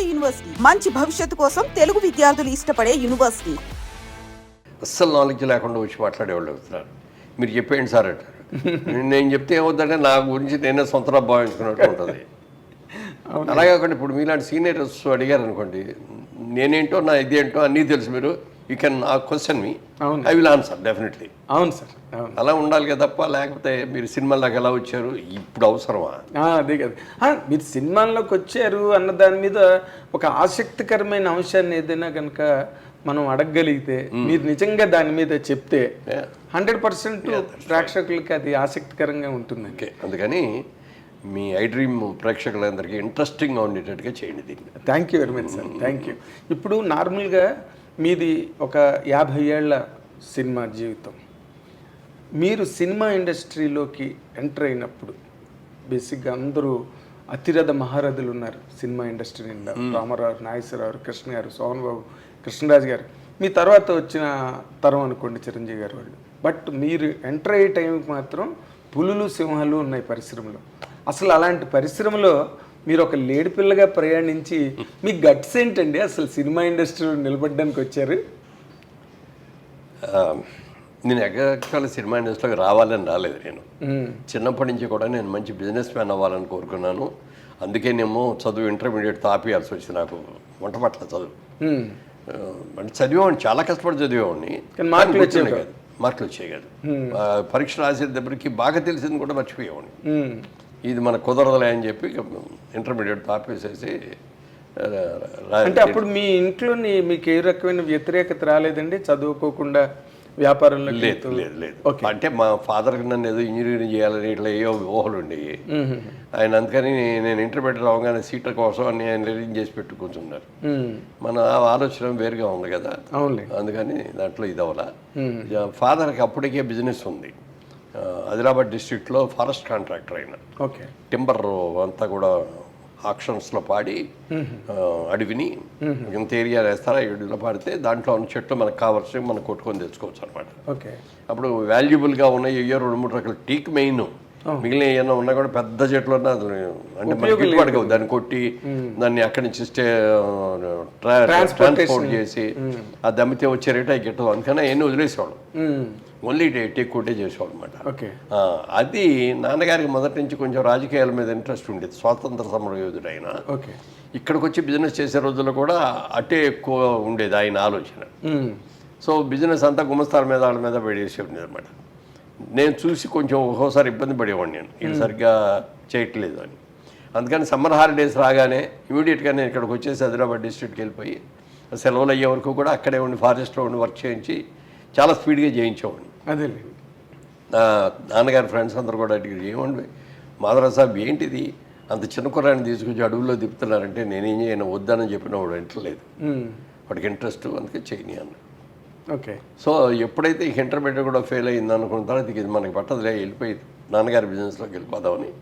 నాడు యూనివర్సిటీ. మంచి భవిష్యత్తు కోసం తెలుగు విద్యార్థులు ఇష్టపడే యూనివర్సిటీ. అస్సలు నాలెడ్జ్ లేకుండా వచ్చి మాట్లాడేవాళ్ళు అవుతున్నారు. మీరు చెప్పేయండి సార్ అంటారు. నేను చెప్తే ఏమవుతుందంటే నా గురించి నేనే సొంతగా భావించుకున్నట్టు ఉంటుంది. అలాగే కాకుండా ఇప్పుడు మీలాంటి సీనియర్స్ అడిగారు అనుకోండి నేనేంటో నా ఇదేంటో అన్నీ తెలుసు మీరు. You can a question me అవును. ఐ విల్ ఆన్సర్ డెఫినెట్లీ అవును సార్ అలా ఉండాలి కదా తప్ప లేకపోతే మీరు సినిమాలకు ఎలా వచ్చారు? ఇప్పుడు అవసరమా? అదే కదా. మీరు సినిమాల్లోకి వచ్చారు అన్న దాని మీద ఒక ఆసక్తికరమైన అంశాన్ని ఏదైనా కనుక మనం అడగగలిగితే మీరు నిజంగా దాని మీద చెప్తే. హండ్రెడ్ పర్సెంట్ ప్రేక్షకులకి అది ఆసక్తికరంగా ఉంటుందండి. ఓకే అందుకని మీ ఐ డ్రీమ్ ప్రేక్షకులందరికీ ఇంట్రెస్టింగ్గా ఉండేటట్టుగా చేయండి దీన్ని. Thank you very much sir thank you ఇప్పుడు నార్మల్గా మీది ఒక యాభై ఏళ్ళ సినిమా జీవితం. మీరు సినిమా ఇండస్ట్రీలోకి ఎంటర్ అయినప్పుడు బేసిక్గా అందరూ అతిరథ మహారథులు ఉన్నారు సినిమా ఇండస్ట్రీ నిండా. రామారావు నాగేశ్వరరావు కృష్ణ గారు సోహన్ బాబు కృష్ణరాజు గారు. మీ తర్వాత వచ్చిన తరం అనుకోండి చిరంజీవి గారు వాళ్ళు. బట్ మీరు ఎంటర్ అయ్యే టైంకి మాత్రం పులులు సింహాలు ఉన్నాయి పరిశ్రమలో. అసలు అలాంటి పరిశ్రమలో మీరు ఒక లేడి పిల్లగా ప్రయాణించి మీ గట్స్ ఏంటండి? అసలు సినిమా ఇండస్ట్రీలో నిలబడడానికి వచ్చారు? నేను ఎక్కడికాల సినిమా ఇండస్ట్రీలోకి రావాలని రాలేదు నేను. చిన్నప్పటి నుంచి కూడా నేను మంచి బిజినెస్ మ్యాన్ అవ్వాలని కోరుకున్నాను. అందుకేనేమో చదువు ఇంటర్మీడియట్ తాపేయాల్సి వచ్చింది నాకు వంట పట్ల చదువు. అంటే చదివేవాడిని చాలా కష్టపడి చదివేవాడిని. మార్కులు వచ్చేవి కాదు. మార్కులు వచ్చేవి కాదు. పరీక్ష రాసేటప్పటికి బాగా తెలిసింది కూడా మర్చిపోయేవాడిని. ఇది మనకు కుదరదులే అని చెప్పి ఇంటర్మీడియట్ తాపేసేసి ఆ, రా- అంటే అప్పుడు మీ ఇంట్లోని మీకు ఏ రకమైన వ్యతిరేకత రాలేదండి? చదువుకోకుండా వ్యాపారంలో లేదు లేదు లేదు. అంటే మా ఫాదర్ నన్ను ఏదో ఇంజనీరింగ్ చేయాలని ఇట్లా ఏవో ఊహలు ఉండేవి. ఆయన అందుకని నేను ఇంటర్మీడియట్ రావగానే సీట్ల కోసం అని ఆయన అరేంజ్ చేసి పెట్టు కూర్చున్నారు. మన ఆలోచన వేరుగా ఉంది కదా. అందుకని దాంట్లో ఇది అవ్వాల. ఫాదర్కి అప్పటికే బిజినెస్ ఉంది. ఆదిలాబాద్ డిస్ట్రిక్ట్లో ఫారెస్ట్ కాంట్రాక్టర్ అయిన. ఓకే. టింబర్ అంతా కూడా ఆక్షన్స్లో పాడి అడవిని ఇంత ఏరియా వేస్తారా అడవిలో పాడితే దాంట్లో ఉన్న చెట్లు మనకు కావాల్సి మనం కొట్టుకొని తెచ్చుకోవచ్చు అనమాట ఓకే. అప్పుడు వాల్యుబుల్గా ఉన్న ఇయ్యో రెండు మూడు రకాల టీక్ మెయిన్. మిగిలిన ఏమైనా ఉన్నా కూడా పెద్ద చెట్లు ఉన్నా అంటే మనకి గిట్టుబాటు కావు దాన్ని కొట్టి దాన్ని అక్కడి నుంచి స్టే ట్రాన్స్పోర్ట్ చేసి ఆ దమ్మితే వచ్చే రేట్ అవి గిట్టదు అందుకని అవన్నీ వదిలేసేవాళ్ళం. ఓన్లీ టేక్ కొట్టే చేసేవాళ్ళం అనమాట ఓకే. అది నాన్నగారికి మొదటి నుంచి కొంచెం రాజకీయాల మీద ఇంట్రెస్ట్ ఉండేది. స్వాతంత్ర సమర యోధుడు ఆయన ఓకే. ఇక్కడికి వచ్చి బిజినెస్ చేసే రోజుల్లో కూడా అటే ఎక్కువ ఉండేది ఆయన ఆలోచన. సో బిజినెస్ అంతా గుమస్తాల మీద వాళ్ళ మీద పడేసి ఉండేది అనమాట నేను చూసి కొంచెం ఒక్కోసారి ఇబ్బంది పడేవాడిని నేను. ఇది సరిగ్గా చేయట్లేదు అని. అందుకని సమ్మర్ హాలిడేస్ రాగానే ఇమీడియట్గా నేను ఇక్కడికి వచ్చేసి హైదరాబాద్ డిస్ట్రిక్ట్కి వెళ్ళిపోయి సెలవులు అయ్యే వరకు కూడా అక్కడే ఉండి ఫారెస్ట్లో ఉండి వర్క్ చేయించి చాలా స్పీడ్గా చేయించేవాడిని. అదేలే. నా నాన్నగారి ఫ్రెండ్స్ అందరు కూడా అడిగారు ఏమండి మాధవరావు సాబ్ ఏంటిది? అంత చిన్న కుర్రాన్ని తీసుకొచ్చి అడవుల్లో తిప్పుతున్నారంటే నేనేం చేయను వద్దని చెప్పిన వాడు వింటలేదు. వాడికి ఇంట్రెస్ట్ అందుకే చేయని అన్న ఓకే. సో ఎప్పుడైతే ఈ ఇంటర్మీడియట్ కూడా ఫెయిల్ అయింది అనుకున్న తర్వాత ఇది మనకి పట్టదులే వెళ్ళిపోయింది. నాన్నగారి బిజినెస్లోకి వెళ్ళిపోదామని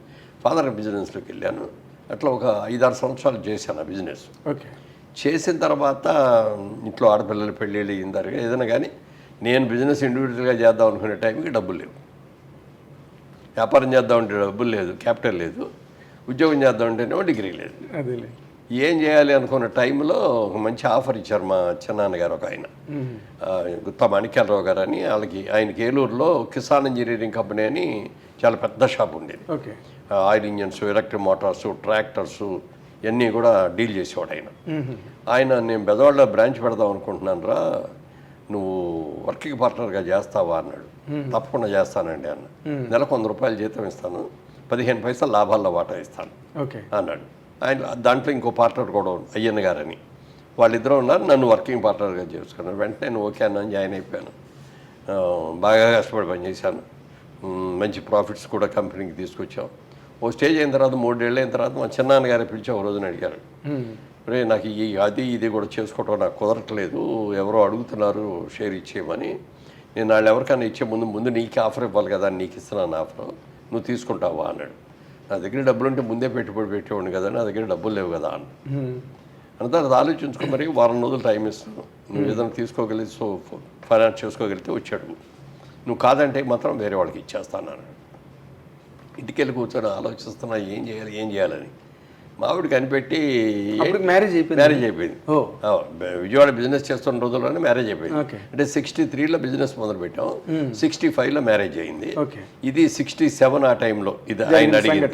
ఫాదర్ బిజినెస్లోకి వెళ్ళాను. అట్లా ఒక ఐదారు సంవత్సరాలు చేశాను ఆ బిజినెస్. ఓకే. చేసిన తర్వాత ఇంట్లో ఆడపిల్లలు పెళ్ళిళ్ళు అయిన తర్వాత ఏదైనా కానీ నేను బిజినెస్ ఇండివిజువల్గా చేద్దాం అనుకునే టైంకి డబ్బులు లేవు. వ్యాపారం చేద్దామంటే డబ్బులు లేదు క్యాపిటల్ లేదు ఉద్యోగం చేద్దామంటేనేమో డిగ్రీ లేదు. ఏం చేయాలి అనుకున్న టైంలో ఒక మంచి ఆఫర్ ఇచ్చారు మా చిన్నాన్నగారు ఒక ఆయన. గుత్తా మాణిక్యాలరావు గారు అని వాళ్ళకి ఆయనకి ఏలూరులో కిసాన్ ఇంజనీరింగ్ కంపెనీ అని చాలా పెద్ద షాప్ ఉండేది. Oil engines electric motors tractors ఇవన్నీ కూడా డీల్ చేసేవాడు ఆయన. ఆయన నేను బెదవాడలో బ్రాంచ్ పెడదాం అనుకుంటున్నాను రా నువ్వు వర్కింగ్ పార్ట్నర్గా చేస్తావా అన్నాడు. తప్పకుండా చేస్తానండి అన్న. నెలకు వంద రూపాయలు జీతం ఇస్తాను. పదిహేను పైసలు లాభాల్లో వాటా ఇస్తాను ఓకే. అన్నాడు. ఆయన దాంట్లో ఇంకో పార్ట్నర్ కూడా అయ్యన్న గారని. వాళ్ళిద్దరూ ఉన్నారు నన్ను వర్కింగ్ పార్ట్నర్గా చేసుకున్నాను వెంటనే నేను ఓకే అన్నాను జాయిన్ అయిపోయాను. బాగా కష్టపడి పనిచేశాను మంచి ప్రాఫిట్స్ కూడా కంపెనీకి తీసుకొచ్చాం. ఓ స్టేజ్ అయిన తర్వాత మూడేళ్ళు అయిన తర్వాత మా చిన్నాన్నగారే పిలిచి ఒక రోజున అడిగారు. రే నాకు ఈ అది ఇది కూడా చేసుకోవటం నాకు కుదరట్లేదు. ఎవరో అడుగుతున్నారు షేర్ ఇచ్చేయమని. నేను వాళ్ళు ఎవరికైనా ఇచ్చే ముందు ముందు నీకే ఆఫర్ ఇవ్వాలి కదా నీకు ఇస్తున్నాను ఆఫర్. నువ్వు తీసుకుంటావా అన్నాడు. నా దగ్గర డబ్బులు ఉంటే ముందే పెట్టుబడి పెట్టేవాడిని కదా నా దగ్గర డబ్బులు లేవు కదా అన్న అని తర్వాత ఆలోచించుకో మరి వారం రోజులు టైం ఇస్తాను. నువ్వు ఏదైనా తీసుకోగలిగి సో ఫైనాన్స్ చేసుకోగలిగితే వచ్చాడు. నువ్వు కాదంటే మాత్రం వేరే వాళ్ళకి ఇచ్చేస్తాను అన్నాడు. ఇంటికి వెళ్ళి కూర్చొని ఆలోచిస్తున్నా ఏం చేయాలి ఏం చేయాలని. ఆవిడ కనిపెట్టి మ్యారేజ్ అయిపోయింది. మ్యారేజ్ అయిపోయింది. విజయవాడ బిజినెస్ చేస్తున్న రోజుల్లోనే మ్యారేజ్ అయిపోయింది. అంటే సిక్స్టీ త్రీలో బిజినెస్ మొదలు పెట్టాం సిక్స్టీ ఫైవ్లో మ్యారేజ్ అయింది. ఓకే. ఇది సిక్స్టీ సెవెన్ ఆ టైంలో ఇది ఆయన అడిగింది.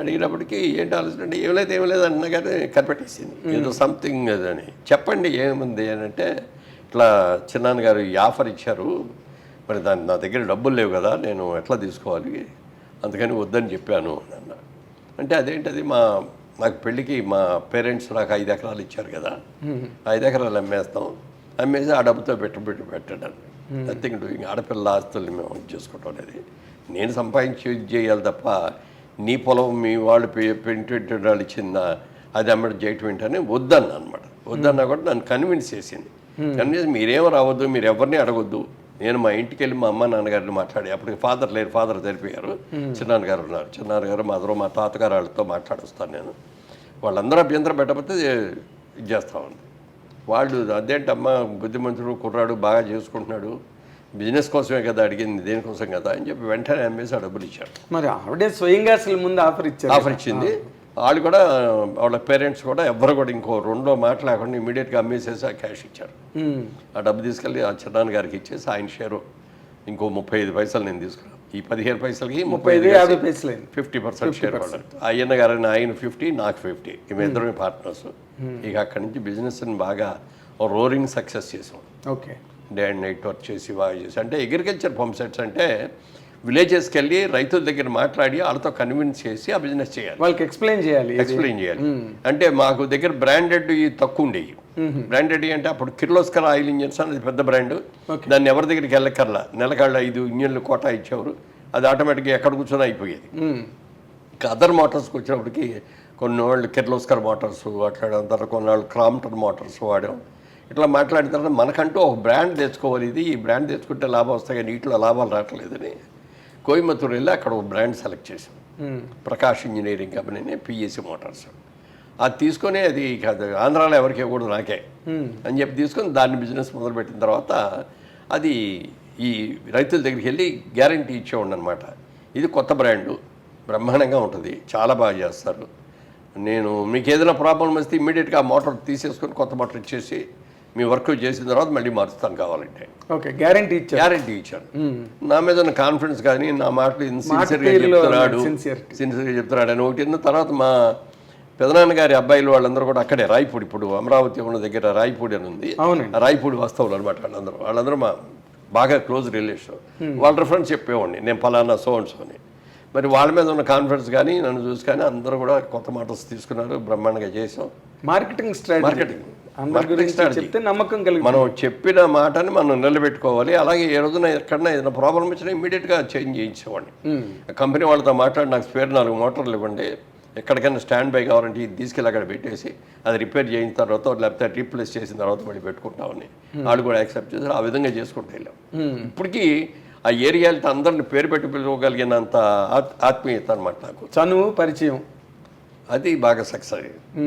అడిగినప్పటికీ ఏంటి ఆలోచన? అంటే ఏం లేదు ఏం లేదు అన్నా కానీ కనిపెట్టేసింది. ఏదో సంథింగ్ అని చెప్పండి ఏముంది అని అంటే ఇట్లా చిన్నాన్న గారు ఈ ఆఫర్ ఇచ్చారు. మరి దాని నా దగ్గర డబ్బులు లేవు కదా నేను ఎట్లా తీసుకోవాలి? అందుకని వద్దని చెప్పాను అని అన్న అంటే అదేంటది మా నాకు పెళ్ళికి మా పేరెంట్స్ నాకు ఐదు ఎకరాలు ఇచ్చారు కదా. ఐదు ఎకరాలు అమ్మేస్తాం. అమ్మేసి ఆ డబ్బుతో పెట్టు పెట్టు పెట్టడం నథింగ్ డూయింగ్ ఆడపిల్ల ఆస్తుల్ని మేము చేసుకోవటం అనేది. నేను సంపాదించి చేయాలి తప్ప నీ పొలం మీ వాళ్ళు పెయింటెడ్ వాళ్ళు ఇచ్చిందా అది అమ్మడం చేయటం ఏంటని వద్దన్న అనమాట వద్దన్నా కూడా నన్ను కన్విన్స్ చేసింది. కన్విన్స్ మీరేం రావద్దు మీరు ఎవరిని అడగొద్దు. నేను మా ఇంటికి వెళ్ళి మా అమ్మ నాన్నగారిని మాట్లాడి అప్పటికి ఫాదర్ లేరు ఫాదర్ తెలిపారు చిన్నాన్నగారు ఉన్నారు. చిన్నాన్నగారు మదరు మా తాతగారు వాళ్ళతో మాట్లాడొస్తాను నేను. వాళ్ళందరూ అభ్యంతరం పెట్టకపోతే ఇది చేస్తా ఉంది. వాళ్ళు అదేంటమ్మా బుద్ధిమంతుడు కుర్రాడు బాగా చేసుకుంటున్నాడు. బిజినెస్ కోసమే కదా అడిగింది దేనికోసం కదా అని చెప్పి వెంటనే అమ్మేసి ఆ డబ్బులు ఇచ్చాడు మరి ఆవిడే స్వయంగా అసలు ముందు ఆఫర్ ఇచ్చారు. ఆఫర్ ఇచ్చింది. వాళ్ళు కూడా వాళ్ళ పేరెంట్స్ కూడా ఎవ్వరు కూడా ఇంకో రెండో మాట లేకుండా ఇమీడియట్గా అమ్మేసేసి ఆ క్యాష్ ఇచ్చారు. ఆ డబ్బు తీసుకెళ్ళి ఆ చిన్నాన్న గారికి ఇచ్చేసి ఆయన షేరు ఇంకో ముప్పై ఐదు పైసలు నేను తీసుకున్నాను. ఈ పదిహేను పైసలకి ముప్పై ఐదు యాభై పైసలు ఫిఫ్టీ పర్సెంట్ షేర్ వాళ్ళకి అయ్యన్న గారని ఆయన ఫిఫ్టీ నాకు ఫిఫ్టీ. ఇవి ఇద్దరు పార్ట్నర్స్. ఇక అక్కడి నుంచి బిజినెస్ని బాగా రోరింగ్ సక్సెస్ చేసాం. Okay. Day and night work చేసి బాగా చేసి. అంటే అగ్రికల్చర్ పంప్ సెట్స్ అంటే విలేజెస్కి వెళ్ళి రైతుల దగ్గర మాట్లాడి వాళ్ళతో కన్విన్స్ చేసి ఆ బిజినెస్ చేయాలి. వాళ్ళకి ఎక్స్ప్లెయిన్ చేయాలి. ఎక్స్ప్లెయిన్ చేయాలి. అంటే మాకు దగ్గర బ్రాండెడ్ తక్కువ ఉండేవి. బ్రాండెడ్ అంటే అప్పుడు కిర్లోస్కర్ ఆయిల్ ఇంజన్స్ అనేది పెద్ద బ్రాండ్ దాన్ని ఎవరి దగ్గరికి వెళ్ళకర్లా నెలకాళ్ళ ఐదు ఇంజన్లు కోటా ఇచ్చేవారు. అది ఆటోమేటిక్గా ఎక్కడ కూర్చొని అయిపోయేది. అదర్ మోటార్స్కి వచ్చినప్పటికి కొన్ని వాళ్ళు కిర్లోస్కర్ మోటార్స్ అట్లా తర్వాత కొన్నాళ్ళు క్రాంప్టన్ మోటార్స్ వాడాం. ఇట్లా మాట్లాడిన తర్వాత మనకంటూ ఒక బ్రాండ్ తెచ్చుకోవాలి. ఇది ఈ బ్రాండ్ తెచ్చుకుంటే లాభం వస్తాయి కానీ వీటిలో లాభాలు రావట్లేదని కోయంబత్తూరు వెళ్ళి అక్కడ ఒక brand select um. Prakash engineering కంపెనీని పిఎస్సి మోటార్స్. అది తీసుకొని అది ఆంధ్రాలో ఎవరికి ఇవ్వకూడదు నాకే అని చెప్పి తీసుకొని దాన్ని బిజినెస్ మొదలుపెట్టిన తర్వాత అది ఈ రైతుల దగ్గరికి వెళ్ళి గ్యారంటీ ఇచ్చేవాడు అనమాట ఇది కొత్త బ్రాండు బ్రహ్మాండంగా ఉంటుంది చాలా బాగా చేస్తారు. నేను మీకు ఏదైనా ప్రాబ్లం వస్తే ఇమ్మీడియట్గా ఆ మోటార్ తీసేసుకొని కొత్త మోటార్ ఇచ్చేసి మీ వర్క్ చేసిన తర్వాత మళ్ళీ మారుస్తాను కావాలంటే. ఓకే గ్యారంటీ ఇచ్చారు. గ్యారంటీ ఇచ్చాను నా మీద ఉన్న కాన్ఫిడెన్స్ కానీ నా మాటలు సిన్సియర్గా చెప్తున్నాడు. సిన్సియర్గా చెప్తున్నాడు అని ఒకటి తర్వాత మా పెదనాన్న గారి అబ్బాయిలు వాళ్ళందరూ కూడా అక్కడే రాయపూడి. ఇప్పుడు అమరావతి ఉన్న దగ్గర రాయపూడి అని ఉంది. రాయపూడి వస్తువులు అనమాట వాళ్ళందరూ. వాళ్ళందరూ మా బాగా క్లోజ్ రిలేషన్ వాళ్ళ రిఫరెన్స్ చెప్పేవాడిని. నేను ఫలానా సో అండ్ సో అని. మరి వాళ్ళ మీద ఉన్న కాన్ఫిడెన్స్ కానీ నన్ను చూసి కానీ అందరూ కూడా కొత్త మాటల్స్ తీసుకున్నారు. బ్రహ్మాండంగా చేసాం మార్కెటింగ్ మార్కెటింగ్ చెప్తే నమ్మకం కలిగి మనం చెప్పిన మాటని మనం నిలబెట్టుకోవాలి. అలాగే ఏ రోజున ఎక్కడన్నా ఏదైనా ప్రాబ్లం వచ్చినా ఇమీడియట్గా చేంజ్ చేయించేవాడిని. కంపెనీ వాళ్ళతో మాట్లాడి నాకు స్పేర్ నాలుగు మోటార్లు ఇవ్వండి. ఎక్కడికైనా స్టాండ్ బై కావాలంటే ఇది తీసుకెళ్ళి అక్కడ పెట్టేసి అది రిపేర్ చేసిన తర్వాత లేకపోతే రీప్లేస్ చేసిన తర్వాత మళ్ళీ పెట్టుకుంటామని వాళ్ళు కూడా యాక్సెప్ట్ చేశారు. ఆ విధంగా చేసుకుంటూ వెళ్ళాం. ఇప్పటికీ ఆ ఏరియాలతో అందరిని పేరు పెట్టి పిలవగలిగినంత ఆత్- ఆత్మీయత అనమాట నాకు. చనువు పరిచయం. అది బాగా సక్సెస్ అయ్యింది.